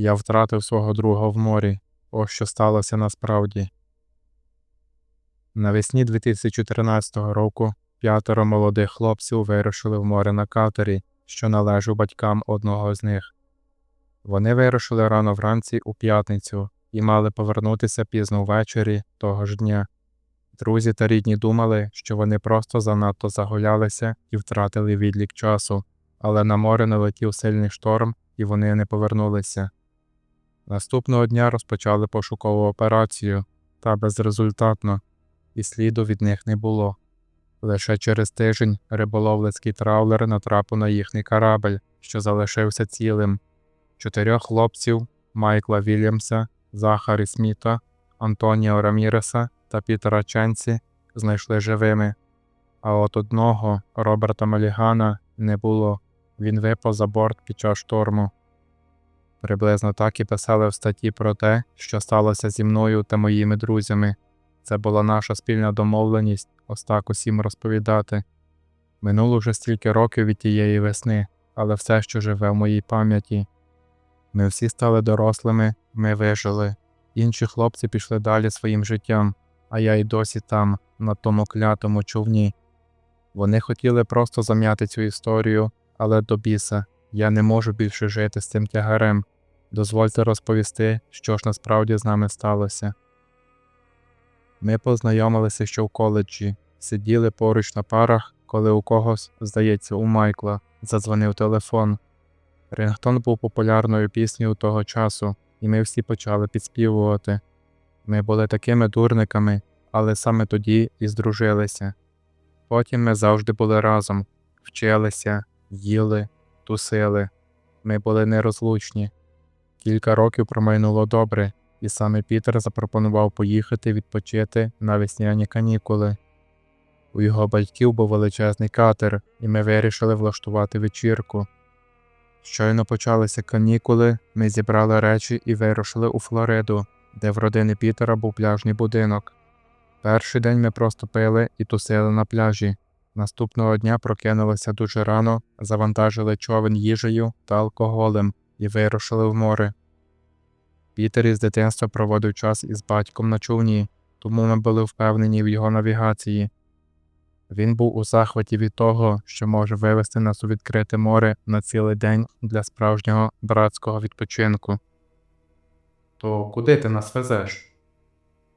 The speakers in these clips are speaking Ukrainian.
Я втратив свого друга в морі. Ось що сталося насправді. Навесні 2014 року п'ятеро молодих хлопців вирушили в море на катері, що належав батькам одного з них. Вони вирушили рано вранці у п'ятницю і мали повернутися пізно ввечері того ж дня. Друзі та рідні думали, що вони просто занадто загулялися і втратили відлік часу, але на море налетів сильний шторм і вони не повернулися. Наступного дня розпочали пошукову операцію, та безрезультатно, і сліду від них не було. Лише через тиждень риболовницький траулер натрапив на їхній корабель, що залишився цілим. Чотирьох хлопців Майкла Вільямса, Захарі Сміта, Антоніо Раміреса та Пітера Ченсі знайшли живими. А от одного Роберта Малігана не було. Він випав за борт під час шторму. Приблизно так і писали в статті про те, що сталося зі мною та моїми друзями. Це була наша спільна домовленість ось так усім розповідати. Минуло вже стільки років від тієї весни, але все, що живе в моїй пам'яті. Ми всі стали дорослими, ми вижили. Інші хлопці пішли далі своїм життям, а я й досі там, на тому клятому човні. Вони хотіли просто зам'яти цю історію, але до біса, я не можу більше жити з цим тягарем. Дозвольте розповісти, що ж насправді з нами сталося. Ми познайомилися ще в коледжі, сиділи поруч на парах, коли у когось, здається, у Майкла, задзвонив телефон. Рингтон був популярною піснею того часу, і ми всі почали підспівувати. Ми були такими дурниками, але саме тоді і здружилися. Потім ми завжди були разом, вчилися, їли, тусили. Ми були нерозлучні. Кілька років промайнуло добре, і саме Пітер запропонував поїхати відпочити на весняні канікули. У його батьків був величезний катер, і ми вирішили влаштувати вечірку. Щойно почалися канікули, ми зібрали речі і вирушили у Флориду, де в родини Пітера був пляжний будинок. Перший день ми просто пили і тусили на пляжі. Наступного дня прокинулися дуже рано, завантажили човен їжею та алкоголем і вирушили в море. Пітер із дитинства проводив час із батьком на човні, тому ми були впевнені в його навігації. Він був у захваті від того, що може вивести нас у відкрите море на цілий день для справжнього братського відпочинку. То куди ти нас везеш?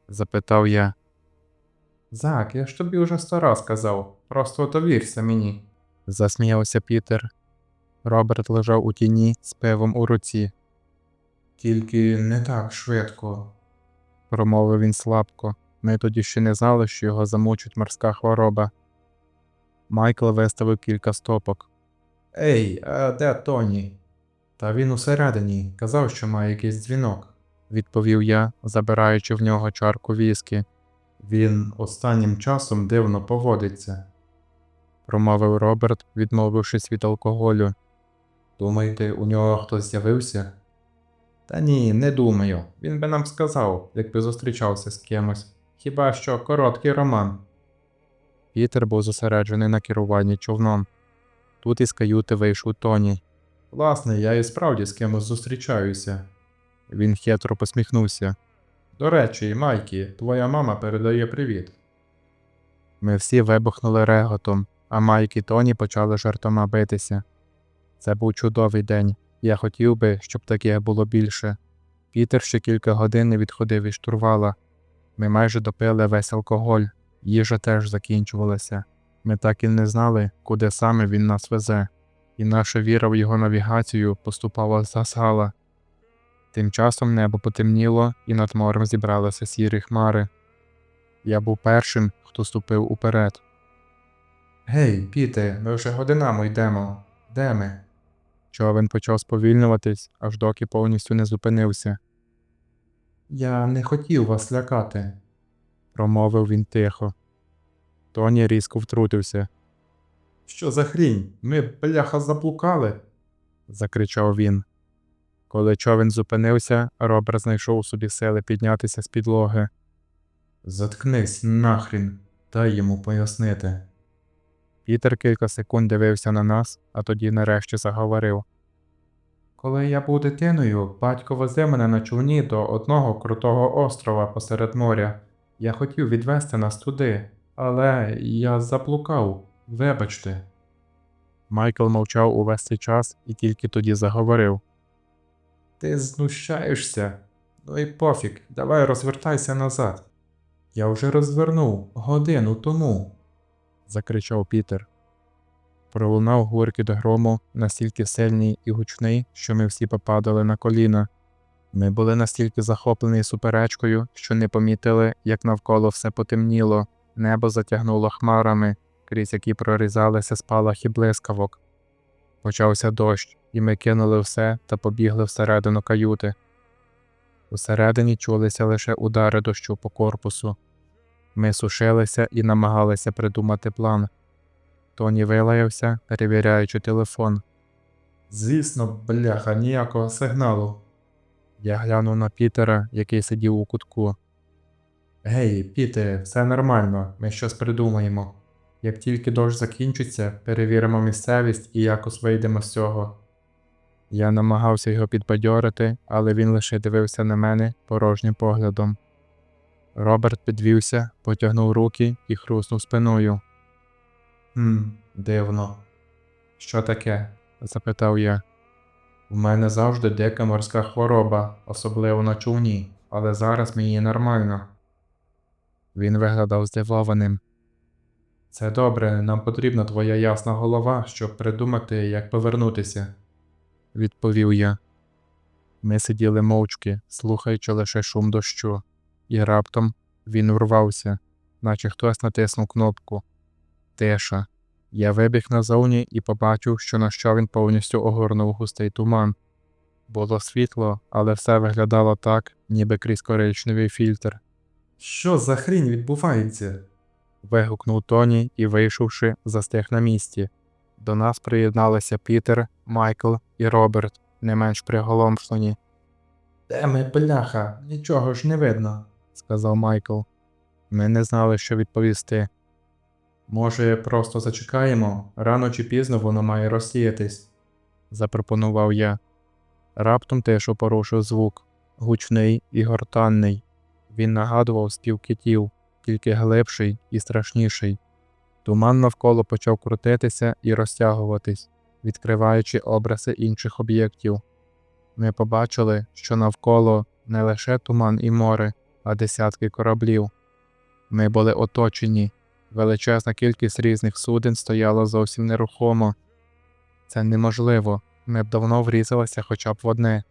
запитав я. Зак, я ж тобі уже сто раз казав, просто довірся мені, засміявся Пітер. Роберт лежав у тіні з пивом у руці. Тільки не так швидко, промовив він слабко. Ми тоді ще не знали, що його замучить морська хвороба. Майкл виставив кілька стопок. Ей, а де Тоні? Та він усередині казав, що має якийсь дзвінок, відповів я, забираючи в нього чарку віскі. Він останнім часом дивно поводиться, промовив Роберт, відмовившись від алкоголю. Думаєте, у нього хтось з'явився? Та ні, не думаю. Він би нам сказав, якби зустрічався з кимось. Хіба що короткий роман. Пітер був зосереджений на керуванні човном. Тут із каюти вийшов Тоні. Власне, я і справді з кимось зустрічаюся. Він хитро посміхнувся. До речі, Майкі, твоя мама передає привіт. Ми всі вибухнули реготом, а Майк і Тоні почали жартома битися. Це був чудовий день. Я хотів би, щоб таких було більше. Пітер ще кілька годин не відходив від штурвала. Ми майже допили весь алкоголь, їжа теж закінчувалася. Ми так і не знали, куди саме він нас везе, і наша віра в його навігацію поступала засгала. Тим часом небо потемніло, і над морем зібралися сірі хмари. Я був першим, хто ступив уперед. Гей, Піте, ми вже годинами йдемо. Де ми? Човен почав сповільнюватись, аж доки повністю не зупинився. Я не хотів вас лякати, промовив він тихо. Тоні різко втрутився. Що за хрінь? Ми, бляха, заблукали. закричав він. Коли човен зупинився, Роберт знайшов у собі сили піднятися з підлоги. Заткнись нахрін, дай йому пояснити. Пітер кілька секунд дивився на нас, а тоді нарешті заговорив. Коли я був дитиною, батько возив мене на човні до одного крутого острова посеред моря. Я хотів відвести нас туди, але я заблукав. Вибачте. Майкл мовчав увесь цей час і тільки тоді заговорив. Ти знущаєшся? Ну і пофіг, давай розвертайся назад. Я вже розвернув годину тому. закричав Пітер. Пролунав гуркіт грому настільки сильний і гучний, що ми всі попадали на коліна. Ми були настільки захоплені суперечкою, що не помітили, як навколо все потемніло, небо затягнуло хмарами, крізь які прорізалися спалахи блискавок. Почався дощ, і ми кинули все та побігли всередину каюти. Усередині чулися лише удари дощу по корпусу. Ми сушилися і намагалися придумати план. Тоні вилаявся, перевіряючи телефон. Звісно, бляха, ніякого сигналу. Я глянув на Пітера, який сидів у кутку. Гей, Пітере, все нормально, ми щось придумаємо. Як тільки дощ закінчиться, перевіримо місцевість і якось вийдемо з цього. Я намагався його підбадьорити, але він лише дивився на мене порожнім поглядом. Роберт підвівся, потягнув руки і хруснув спиною. Хм, дивно. Що таке? запитав я. У мене завжди дика морська хвороба, особливо на човні, але зараз мені нормально. Він виглядав здивованим. Це добре, нам потрібна твоя ясна голова, щоб придумати, як повернутися, відповів я. Ми сиділи мовчки, слухаючи лише шум дощу, і раптом він урвався, наче хтось натиснув кнопку. Тиша. Я вибіг назовні і побачив, що на що він повністю огорнув густий туман. Було світло, але все виглядало так, ніби крізь коричневий фільтр. Що за хрінь відбувається? Вигукнув Тоні і, вийшовши, застиг на місці. До нас приєдналися Пітер, Майкл і Роберт, не менш приголомшлені. Де ми, бляха, нічого ж не видно, сказав Майкл. Ми не знали, що відповісти. Може, просто зачекаємо, рано чи пізно воно має розсіятись, запропонував я. Раптом тишу порушив звук, гучний і гортанний. Він нагадував спів китів, тільки глибший і страшніший. Туман навколо почав крутитися і розтягуватись, відкриваючи образи інших об'єктів. Ми побачили, що навколо не лише туман і море, а десятки кораблів. Ми були оточені. Величезна кількість різних суден стояла зовсім нерухомо. Це неможливо, ми б давно врізалися хоча б в одне,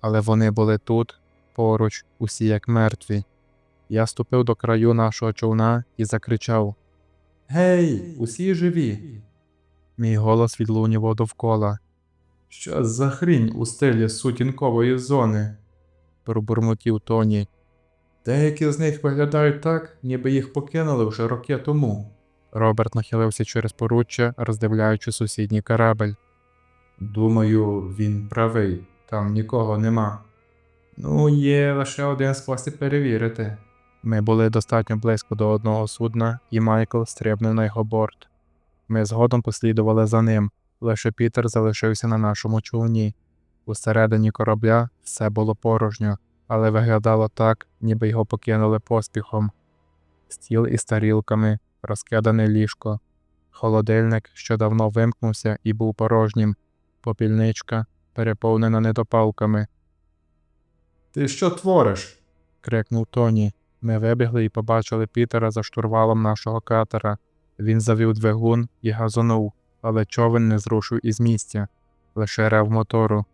але вони були тут, поруч, усі як мертві. Я ступив до краю нашого човна і закричав Гей, усі живі. Мій голос відлунював довкола. Що за хрінь у стилі сутінкової зони? пробурмотів Тоні. Деякі з них виглядають так, ніби їх покинули вже роки тому. Роберт нахилився через поруччя, роздивляючи сусідній корабель. Думаю, він правий, там нікого нема. Ну, є лише один спосіб перевірити. Ми були достатньо близько до одного судна, і Майкл стрибнув на його борт. Ми згодом послідували за ним, лише Пітер залишився на нашому човні. Усередині корабля все було порожньо, але виглядало так, ніби його покинули поспіхом. Стіл із тарілками, розкидане ліжко, холодильник, що давно вимкнувся і був порожнім, попільничка, переповнена недопалками. Ти що твориш? крикнув Тоні. Ми вибігли і побачили Пітера за штурвалом нашого катера. Він завів двигун і газонув, але човен не зрушив із місця, лише рев мотору.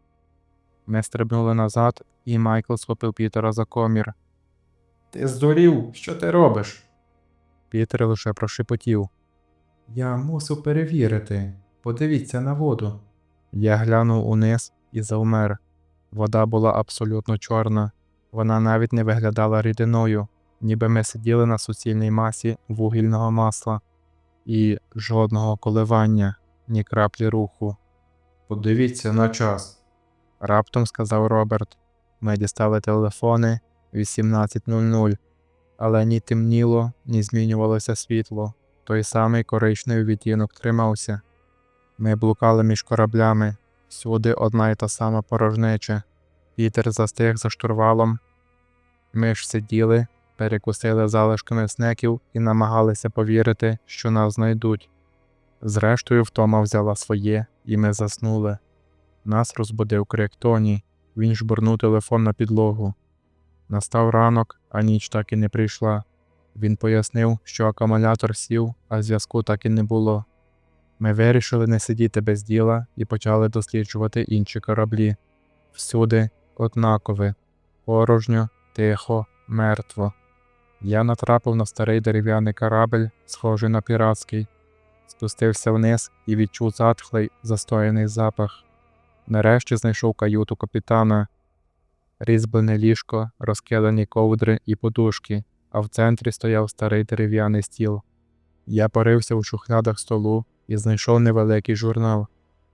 Ми стрибнули назад, і Майкл схопив Пітера за комір. Ти здурів, що ти робиш? Пітер лише прошепотів. Я мусив перевірити. Подивіться на воду. Я глянув униз і завмер. Вода була абсолютно чорна. Вона навіть не виглядала рідиною, ніби ми сиділи на суцільній масі вугільного масла, і жодного коливання, ні краплі руху. Подивіться на час, раптом сказав Роберт. Ми дістали телефони 18.00, але ні темніло, ні змінювалося світло. Той самий коричневий відтінок тримався. Ми блукали між кораблями, Всюди одна й та сама порожнеча. Пітер застиг за штурвалом. Ми ж сиділи, перекусили залишками снеків і намагалися повірити, що нас знайдуть. Зрештою, втома взяла своє, і ми заснули. Нас розбудив крик Тоні. Він жбурнув телефон на підлогу. Настав ранок, а ніч так і не прийшла. Він пояснив, що акумулятор сів, а зв'язку так і не було. Ми вирішили не сидіти без діла і почали досліджувати інші кораблі. Всюди однакове, порожньо, тихо, мертво. Я натрапив на старий дерев'яний корабель, схожий на піратський, спустився вниз і відчув затхлий, застояний запах. Нарешті знайшов каюту капітана, різьблене ліжко, розкидані ковдри і подушки, а в центрі стояв старий дерев'яний стіл. Я порився у шухлядах столу і знайшов невеликий журнал.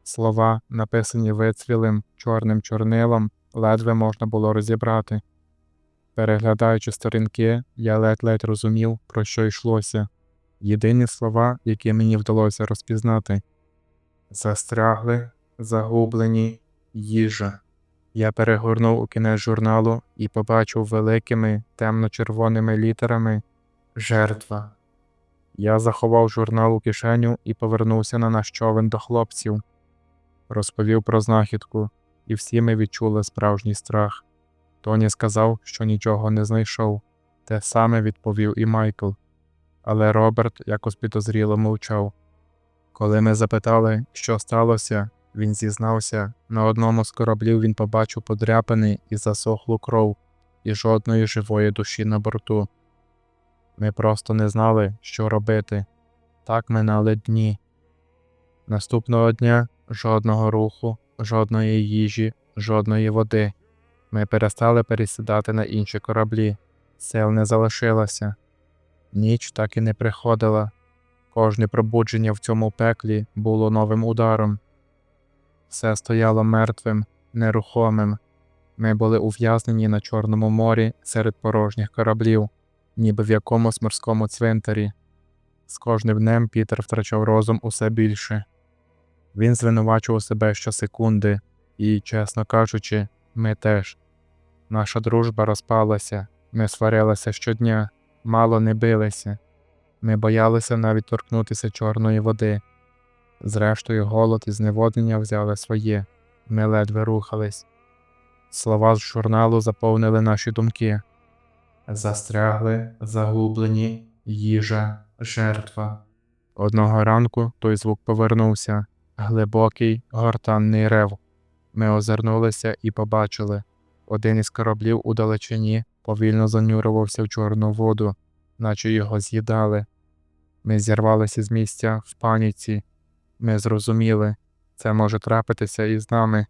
Слова, написані вицвілим чорним чорнилом, ледве можна було розібрати. Переглядаючи сторінки, я ледь-ледь розумів, про що йшлося. Єдині слова, які мені вдалося розпізнати застрягли, загублені, їжа. Я перегорнув у кінець журналу і побачив великими темно-червоними літерами жертва. Я заховав журнал у кишеню і повернувся на наш до хлопців. Розповів про знахідку, і всі ми відчули справжній страх. Тоні сказав, що нічого не знайшов. Те саме відповів і Майкл. Але Роберт якось підозріло мовчав. Коли ми запитали, що сталося, він зізнався, на одному з кораблів він побачив подряпини і засохлу кров, і жодної живої душі на борту. Ми просто не знали, що робити. Так минали дні. Наступного дня жодного руху, жодної їжі, жодної води. Ми перестали пересідати на інші кораблі. Сил не залишилося. Ніч так і не приходила. Кожне пробудження в цьому пеклі було новим ударом. Все стояло мертвим, нерухомим. Ми були ув'язнені на Чорному морі серед порожніх кораблів, ніби в якомусь морському цвинтарі. З кожним днем Пітер втрачав розум усе більше. Він звинувачував себе щосекунди, і, чесно кажучи, ми теж. Наша дружба розпалася, ми сварилися щодня, мало не билися. Ми боялися навіть торкнутися чорної води. Зрештою, голод і зневоднення взяли своє, ми ледве рухались. Слова з журналу заповнили наші думки. Застрягли, загублені, їжа, жертва. Одного ранку той звук повернувся глибокий, гортанний рев. Ми озирнулися і побачили один із кораблів у далечині повільно занюрувався в чорну воду, наче його з'їдали. Ми зірвалися з місця в паніці. Ми зрозуміли, це може трапитися і з нами.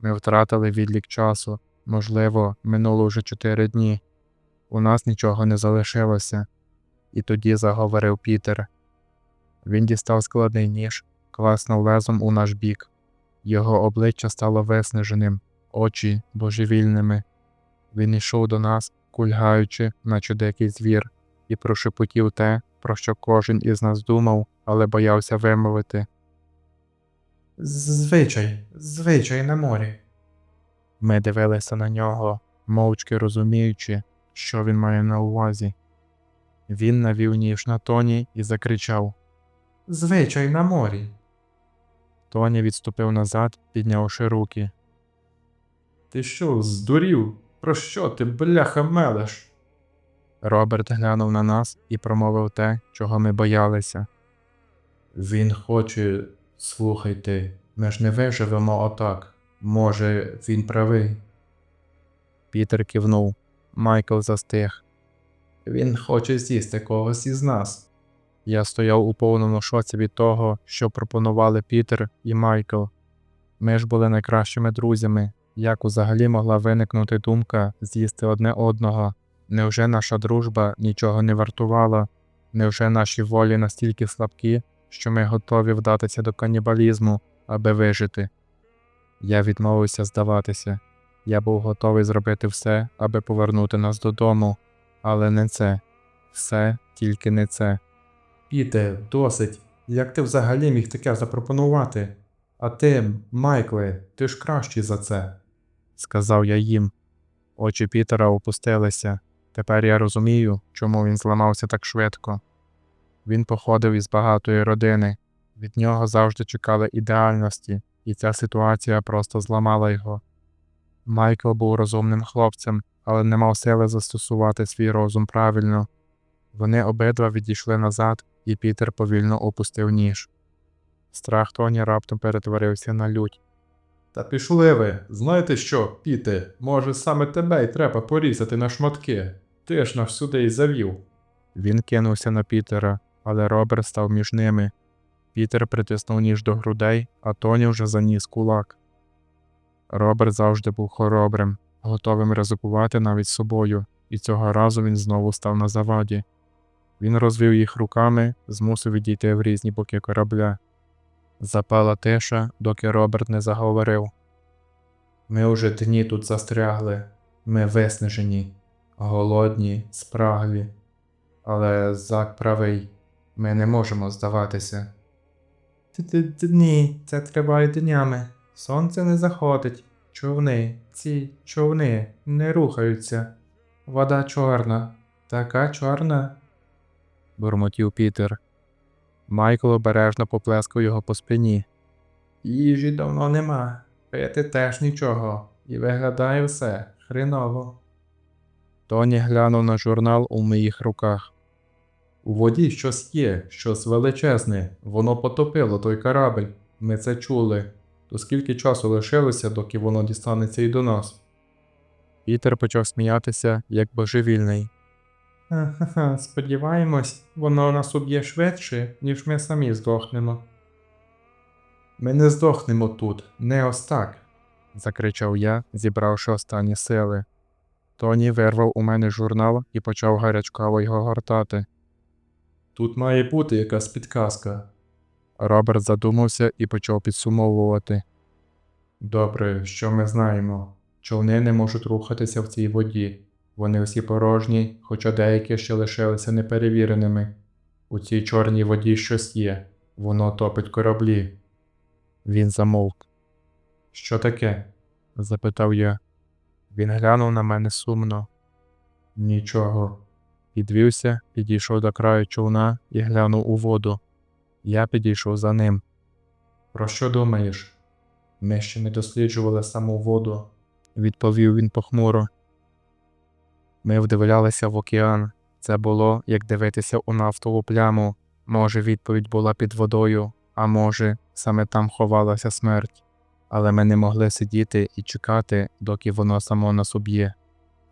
Ми втратили відлік часу, можливо, минуло вже чотири дні. У нас нічого не залишилося. І тоді заговорив Пітер. Він дістав складний ніж, класнув лезом у наш бік. Його обличчя стало виснаженим, очі божевільними. Він йшов до нас, кульгаючи, наче дикий звір, і прошепотів те, про що кожен із нас думав, але боявся вимовити. Звичай, звичай на морі. Ми дивилися на нього, мовчки розуміючи, що він має на увазі. Він навів ніж на Тоні і закричав Звичай на морі. Тоні відступив назад, піднявши руки. Ти що, здурів? Про що ти, бляха, мелеш? Роберт глянув на нас і промовив те, чого ми боялися. Він хоче, слухайте, ми ж не виживемо отак. Може, він правий. Пітер кивнув. Майкл застиг. Він хоче з'їсти когось із нас. Я стояв у повному шоці від того, що пропонували Пітер і Майкл. Ми ж були найкращими друзями. Як взагалі могла виникнути думка з'їсти одне одного? Невже наша дружба нічого не вартувала? Невже наші волі настільки слабкі, що ми готові вдатися до канібалізму, аби вижити? Я відмовився здаватися. Я був готовий зробити все, аби повернути нас додому, але не це. Все тільки не це. Піте, досить. Як ти взагалі міг таке запропонувати? А ти, Майкле, ти ж кращий за це, сказав я їм. Очі Пітера опустилися. Тепер я розумію, чому він зламався так швидко. Він походив із багатої родини, від нього завжди чекали ідеальності, і ця ситуація просто зламала його. Майкл був розумним хлопцем, але не мав сили застосувати свій розум правильно. Вони обидва відійшли назад, і Пітер повільно опустив ніж. Страх Тоні раптом перетворився на лють. Та пішли ви, знаєте що, Піте, може саме тебе й треба порізати на шматки. Ти ж нас сюди й завів. Він кинувся на Пітера, але Роберт став між ними. Пітер притиснув ніж до грудей, а Тоні вже заніс кулак. Роберт завжди був хоробрим, готовим ризикувати навіть собою, і цього разу він знову став на заваді. Він розвів їх руками, змусив відійти в різні боки корабля. Запала тиша, доки Роберт не заговорив. Ми уже дні тут застрягли, ми виснажені, голодні, спраглі. Але Зак правий, ми не можемо здаватися. Ні, це триває днями. Сонце не заходить. Човни, ці човни не рухаються. Вода чорна, така чорна. Бурмотів Пітер. Майкл обережно поплескав його по спині. Їжі давно нема, пити теж нічого, і виглядає все хреново. Тоні глянув на журнал у моїх руках. У воді щось є, щось величезне, воно потопило той корабель. Ми це чули. То скільки часу лишилося, доки воно дістанеться і до нас? Пітер почав сміятися, як божевільний. Ха-ха, сподіваємось, воно нас уб'є швидше, ніж ми самі здохнемо. Ми не здохнемо тут, не ось так, закричав я, зібравши останні сили. Тоні вирвав у мене журнал і почав гарячково його гортати. Тут має бути якась підказка. Роберт задумався і почав підсумовувати. Добре, що ми знаємо? Човни не можуть рухатися в цій воді. Вони всі порожні, хоча деякі ще лишилися неперевіреними. У цій чорній воді щось є, воно топить кораблі. Він замовк. Що таке? запитав я. Він глянув на мене сумно. Нічого. Підвівся, підійшов до краю човна і глянув у воду. Я підійшов за ним. Про що думаєш? Ми ще не досліджували саму воду, відповів він похмуро. Ми вдивлялися в океан. Це було як дивитися у нафтову пляму. Може, відповідь була під водою, а може, саме там ховалася смерть. Але ми не могли сидіти і чекати, доки воно само нас уб'є.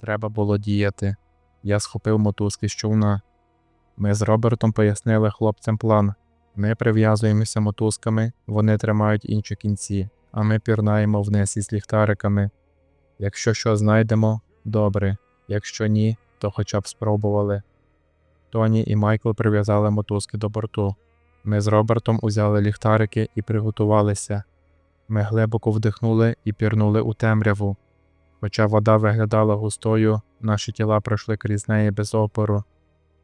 Треба було діяти. Я схопив мотузки з човна. Ми з Робертом пояснили хлопцям план. Ми прив'язуємося мотузками, вони тримають інші кінці, а ми пірнаємо вниз із ліхтариками. Якщо що знайдемо, добре, якщо ні, то хоча б спробували. Тоні і Майкл прив'язали мотузки до борту. Ми з Робертом узяли ліхтарики і приготувалися. Ми глибоко вдихнули і пірнули у темряву. Хоча вода виглядала густою, наші тіла пройшли крізь неї без опору.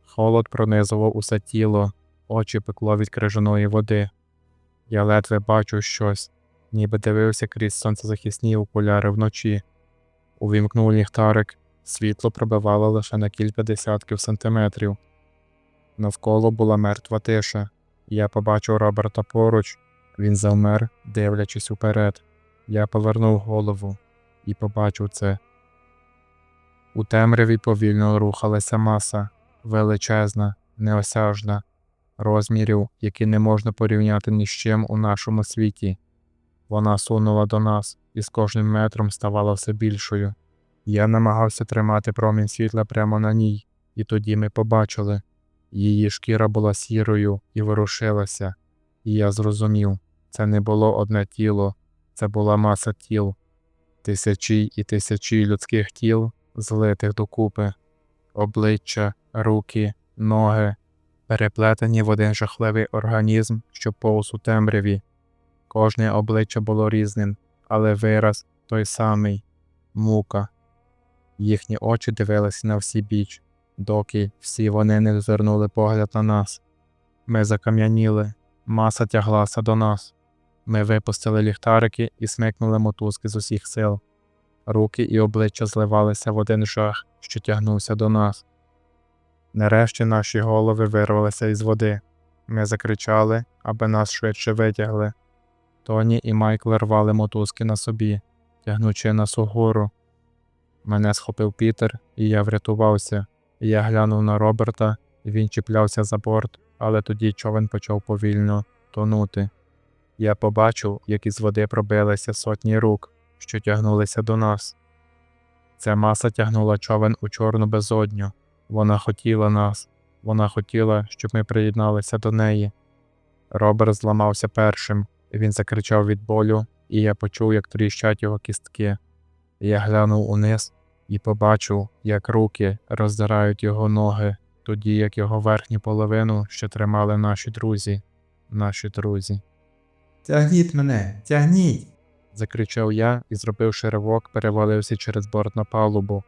Холод пронизував усе тіло, очі пекло від крижаної води. Я ледве бачу щось, ніби дивився крізь сонцезахисні окуляри вночі. Увімкнув ліхтарик, світло пробивало лише на кілька десятків сантиметрів. Навколо була мертва тиша. Я побачив Роберта поруч, він завмер, дивлячись уперед. Я повернув голову і побачив це. У темряві повільно рухалася маса, величезна, неосяжна, розмірів, які не можна порівняти ні з чим у нашому світі. Вона сунула до нас і з кожним метром ставала все більшою. Я намагався тримати промінь світла прямо на ній, і тоді ми побачили. Її шкіра була сірою і ворушилася, і я зрозумів, це не було одне тіло, це була маса тіл, тисячі і тисячі людських тіл, злитих докупи, обличчя, руки, ноги, переплетені в один жахливий організм, що повз у темряві. Кожне обличчя було різним, але вираз той самий мука. Їхні очі дивилися на всі біч, доки всі вони не звернули погляд на нас. Ми закам'яніли, маса тяглася до нас. Ми випустили ліхтарики і смикнули мотузки з усіх сил. Руки і обличчя зливалися в один жах, що тягнувся до нас. Нарешті наші голови вирвалися із води. Ми закричали, аби нас швидше витягли. Тоні і Майкл рвали мотузки на собі, тягнучи нас угору. Мене схопив Пітер, і я врятувався. Я глянув на Роберта, він чіплявся за борт, але тоді човен почав повільно тонути. Я побачив, як із води пробилися сотні рук, що тягнулися до нас. Ця маса тягнула човен у чорну безодню. Вона хотіла нас, вона хотіла, щоб ми приєдналися до неї. Роберт зламався першим, він закричав від болю, і я почув, як тріщать його кістки. Я глянув униз і побачив, як руки роздирають його ноги, тоді як його верхню половину ще тримали наші друзі, наші друзі. Тягніть мене, тягніть. закричав я і, зробивши ривок, перевалився через борт на палубу.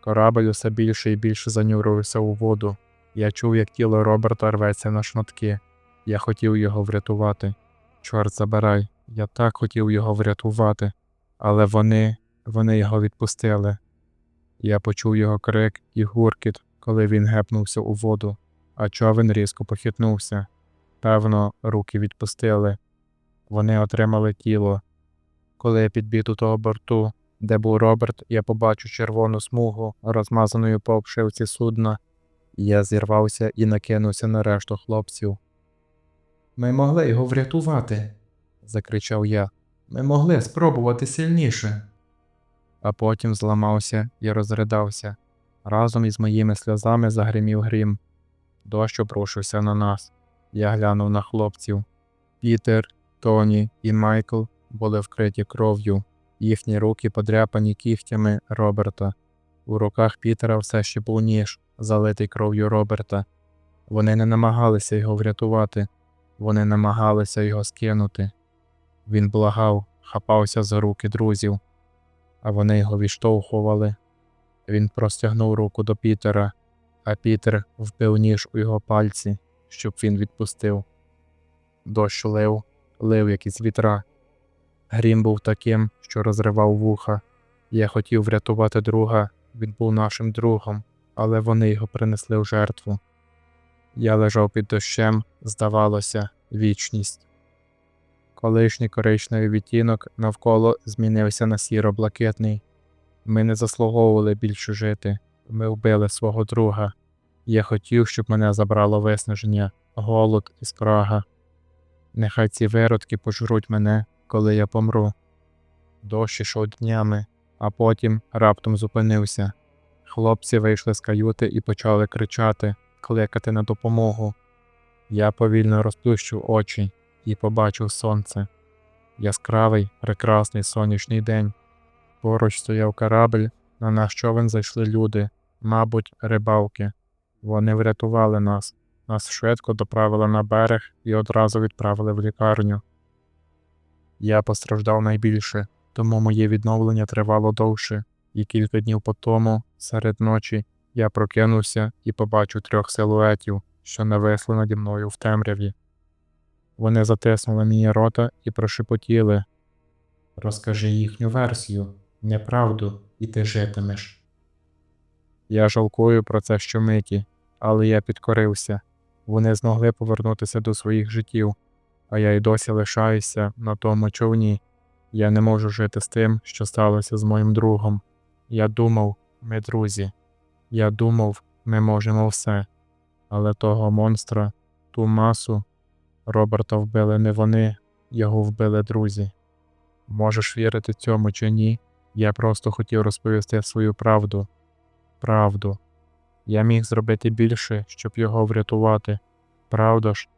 Корабель усе більше і більше занюрився у воду. Я чув, як тіло Роберта рветься на шматки. Я хотів його врятувати. Чорт забирай, я так хотів його врятувати, але вони, вони його відпустили. Я почув його крик і гуркіт, коли він гепнувся у воду, а човен різко похитнувся. Певно, руки відпустили. Вони отримали тіло. Коли я підбіг до того борту, де був Роберт, я побачив червону смугу, розмазаною по обшивці судна. Я зірвався і накинувся на решту хлопців. Ми могли його врятувати. Закричав я, Ми могли спробувати сильніше. А потім зламався і розридався. Разом із моїми сльозами загримів грім. Дощ обрушився на нас. Я глянув на хлопців. Пітер, Тоні і Майкл були вкриті кров'ю, їхні руки подряпані кігтями Роберта. У руках Пітера все ще був ніж, залитий кров'ю Роберта. Вони не намагалися його врятувати, вони намагалися його скинути. Він благав, хапався за руки друзів, а вони його відштовхували. Він простягнув руку до Пітера, а Пітер вбив ніж у його пальці, щоб він відпустив. Дощ лив, лив як із вітра. Грім був таким, що розривав вуха. Я хотів врятувати друга, він був нашим другом, але вони його принесли в жертву. Я лежав під дощем, здавалося, вічність. Колишній коричневий відтінок навколо змінився на сіро-блакитний. Ми не заслуговували більше жити. Ми вбили свого друга. Я хотів, щоб мене забрало виснаження, голод і спрага. Нехай ці виродки пожруть мене, коли я помру. Дощ ішов днями, а потім раптом зупинився. Хлопці вийшли з каюти і почали кричати, кликати на допомогу. Я повільно розплющив очі і побачив сонце. Яскравий, прекрасний сонячний день. Поруч стояв корабль, на наш човен зайшли люди, мабуть, рибалки. Вони врятували нас. Нас швидко доправили на берег і одразу відправили в лікарню. Я постраждав найбільше, тому моє відновлення тривало довше, і кілька днів по тому, серед ночі, я прокинувся і побачив трьох силуетів, що нависли наді мною в темряві. Вони затиснули мені рота і прошепотіли Розкажи їхню версію, неправду, і ти житимеш. Я жалкую про це щомиті, але я підкорився. Вони змогли повернутися до своїх життів, а я й досі лишаюся на тому човні. Я не можу жити з тим, що сталося з моїм другом. Я думав, ми друзі. Я думав, ми можемо все. Але того монстра, ту масу, Роберта вбили не вони, його вбили друзі. Можеш вірити цьому чи ні? Я просто хотів розповісти свою правду. Правду. Я міг зробити більше, щоб його врятувати. Правда ж,